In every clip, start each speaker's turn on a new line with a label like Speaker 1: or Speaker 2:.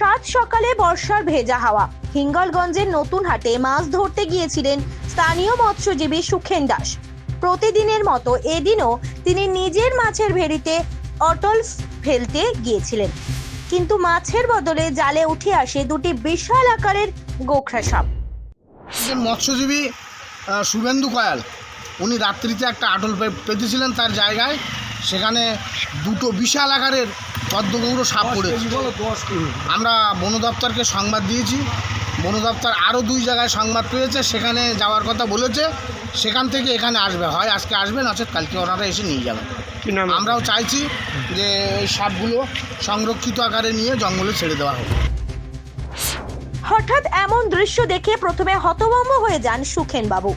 Speaker 1: সাত সকালে বর্ষার ভেজা হাওয়া। হিঙ্গলগঞ্জের নতুন হাটে মাছ ধরতে গিয়েছিলেন স্থানীয় মৎস্যজীবী সুখেন দাস। প্রতিদিনের মতো এদিনও তিনি নিজের মাছের ভেড়িতে অটল ফেলতে গিয়েছিলেন। কিন্তু মাছের বদলে জালে উঠে আসে দুটি বিশাল আকারের গোখরা সাপ।
Speaker 2: মৎস্যজীবী শুভেন্দু কয়াল, উনি রাত্রিতে একটা আটল পেতেছিলেন তার জায়গায়। সেখানে দুটো বিশাল আকারের পদ্মগৌড় সাপ পড়েছে। আমরা বন দপ্তরকে সংবাদ দিয়েছি। বন দপ্তর আরও দুই জায়গায় সংবাদ পেয়েছে সেখানে যাওয়ার কথা বলেছে। সেখান থেকে এখানে আসবে হয় আজকে আসবে নচেত কালকে ওনারা এসে নিয়ে যাবেন আমরাও চাইছি যে ওই সাপগুলো সংরক্ষিত আকারে নিয়ে জঙ্গলে ছেড়ে দেওয়া হোক।
Speaker 1: হঠাৎ এমন দৃশ্য দেখে প্রথমে হতভম্ব হয়ে যান সুখেন বাবু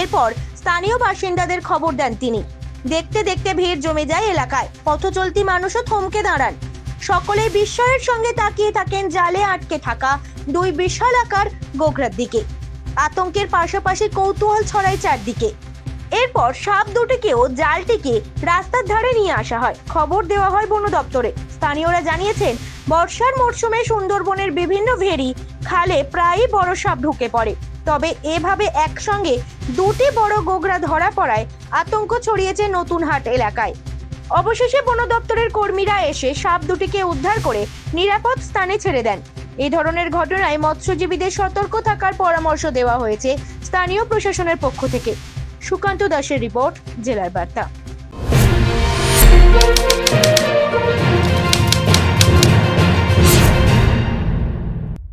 Speaker 1: এরপর স্থানীয় বাসিন্দাদের খবর দেন তিনি। দেখতে দেখতে ভিড় জমে যায় এলাকায়। পথ চলতি মানুষও থমকে দাঁড়ান। সকলে বিস্ময়ের সঙ্গে তাকিয়ে থাকেন জালে আটকে থাকা দুই বিশাল আকার গোখরার দিকে। আতঙ্কের পাশাপাশি কৌতূহল ছড়ায় চারদিকে। এরপর সাপ দুটিকেও জালটিকে রাস্তার ধারে নিয়ে আসা হয়। খবর দেওয়া হয় বন দপ্তরে। স্থানীয়রা জানিয়েছেন, বর্ষার মরশুমে সুন্দরবনের বিভিন্ন ভেরি খালে প্রায়ই বড় সাপ ঢুকে পড়ে। তবে এভাবে একসঙ্গে দুটি বড় গোগরা ধরা পড়ায় আতঙ্ক ছড়িয়েছে নতুন হাট এলাকায়। অবশেষে বন দপ্তরের কর্মীরা এসে সাপ দুটিকে উদ্ধার করে নিরাপদ স্থানে ছেড়ে দেন। এই ধরনের ঘটনায় মৎস্যজীবীদের সতর্ক থাকার পরামর্শ দেওয়া হয়েছে স্থানীয় প্রশাসনের পক্ষ থেকে। সুকান্ত দাসের রিপোর্ট জেলার বার্তা।